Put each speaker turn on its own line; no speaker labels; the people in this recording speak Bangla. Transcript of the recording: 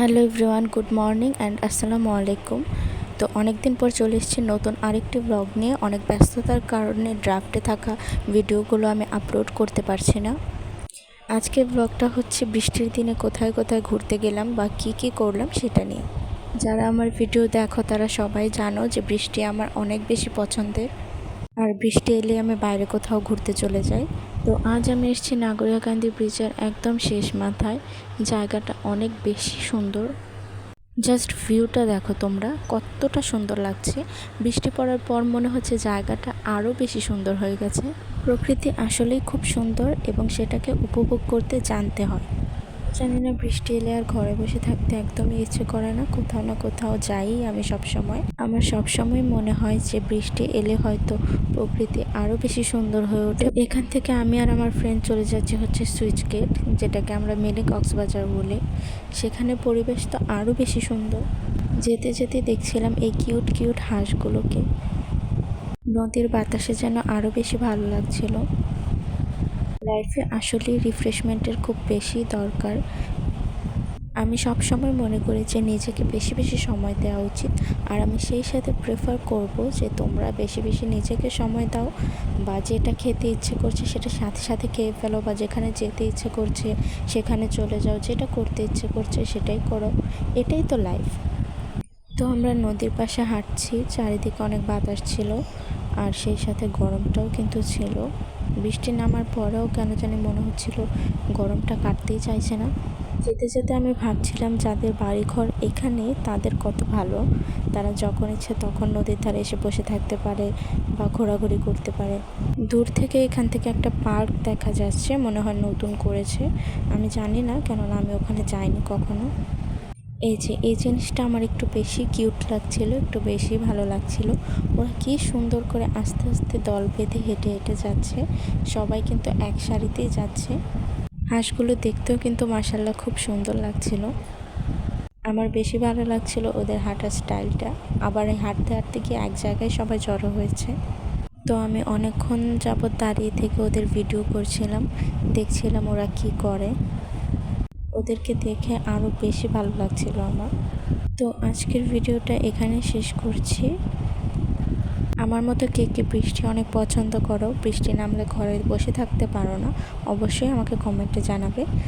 Hello everyone, good morning and আসসালামু আলাইকুম। তো অনেক দিন পর চলে এসেছি নতুন আরেকটি ব্লগ নিয়ে। অনেক ব্যস্ততার কারণে ড্রাফটে থাকা ভিডিওগুলো আমি আপলোড করতে পারছি না। আজকের ব্লগটা হচ্ছে বৃষ্টির দিনে কোথায় কোথায় ঘুরতে গেলাম বা কি কি করলাম সেটা নিয়ে। যারা আমার ভিডিও দেখো, তারা সবাই জানো যে বৃষ্টি আমার অনেক বেশি পছন্দের। আর বৃষ্টি এলে আমি বাইরে কোথাও ঘুরতে চলে যাই। তো আজ আমি এসেছি নাগরিয়াকান্দি ব্রিজের একদম শেষ মাথায়। জায়গাটা অনেক বেশি সুন্দর। জাস্ট ভিউটা দেখো তোমরা, কতটা সুন্দর লাগছে। বৃষ্টি পড়ার পর মনে হচ্ছে জায়গাটা আরও বেশি সুন্দর হয়ে গেছে। প্রকৃতি আসলেই খুব সুন্দর এবং সেটাকে উপভোগ করতে জানতে হয়। জানি না বৃষ্টি এলে আর ঘরে বসে থাকতে একদমই ইচ্ছে করে না। কোথাও না কোথাও যাই আমি সব সময় আমার সব সময় মনে হয় যে বৃষ্টি এলে হয়তো প্রকৃতি আরও বেশি সুন্দর হয়ে ওঠে। এখান থেকে আমি আর আমার ফ্রেন্ড চলে যাচ্ছি হচ্ছে সুইচ গেট যেটাকে আমরা মিনি কক্সবাজার বলি। সেখানে পরিবেশ তো আরও বেশি সুন্দর। যেতে যেতে দেখছিলাম এই কিউট কিউট হাঁসগুলোকে। নদীর বাতাসে যেন আরও বেশি ভালো লাগছিল। লাইফে আসলে রিফ্রেশমেন্টের খুব বেশি দরকার। আমি সব সময় মনে করি যে, নিজেকে বেশি বেশি সময় দেওয়া উচিত। আর আমি সেই সাথে প্রেফার করব যে, তোমরা বেশি বেশি নিজেকে সময় দাও বা যেটা খেতে ইচ্ছে করছে সেটা সাথে সাথে খেয়ে ফেলো বা যেখানে যেতে ইচ্ছে করছে, সেখানে চলে যাও। যেটা করতে ইচ্ছে করছে সেটাই করো। এটাই তো লাইফ তো আমরা নদীর পাশে হাঁটছি, চারিদিকে অনেক বাতাস ছিল। আর সেই সাথে গরমটাও কিন্তু ছিল। বৃষ্টি নামার পরেও কেন জানি মনে হচ্ছিল গরমটা কাটতেই চাইছে না। যেতে যেতে আমি ভাবছিলাম, যাদের বাড়িঘর এখানে তাদের কত ভালো। তারা যখন ইচ্ছে তখন নদীর ধারে এসে বসে থাকতে পারে বা ঘোরাঘুরি করতে পারে। দূর থেকে এখান থেকে একটা পার্ক দেখা যাচ্ছে, মনে হয় নতুন করেছে। আমি জানি না, কেননা আমি ওখানে যাইনি কখনো। এই যে, এই জিনিসটা আমার একটু বেশি কিউট লাগছিল, একটু বেশি ভালো লাগছিল। ওরা কি সুন্দর করে আস্তে আস্তে দল বেঁধে হেঁটে হেঁটে যাচ্ছে। সবাই কিন্তু এক সারিতেই যাচ্ছে। হাঁসগুলো দেখতেও কিন্তু মাসাল্লাহ খুব সুন্দর লাগছিল। আমার বেশি ভালো লাগছিল ওদের হাঁটার স্টাইলটা। আবার এই হাঁটতে হাঁটতে গিয়ে এক জায়গায় সবাই জড়ো হয়েছে। তো আমি অনেকক্ষণ যাবৎ দাঁড়িয়ে থেকে ওদের ভিডিও করছিলাম। দেখছিলাম ওরা কি করে। ওদেরকে দেখে আরও বেশি ভালো লাগছিল আমার। তো আজকের ভিডিওটা এখানে শেষ করছি। আমার মতো কে কে বৃষ্টি অনেক পছন্দ করো, বৃষ্টি নামলে ঘরে বসে থাকতে পারো না, অবশ্যই আমাকে কমেন্টে জানাবে।